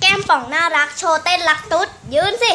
แก้มป่องน่ารักโชว์เต้นรักตุ๊ด ยืนสิ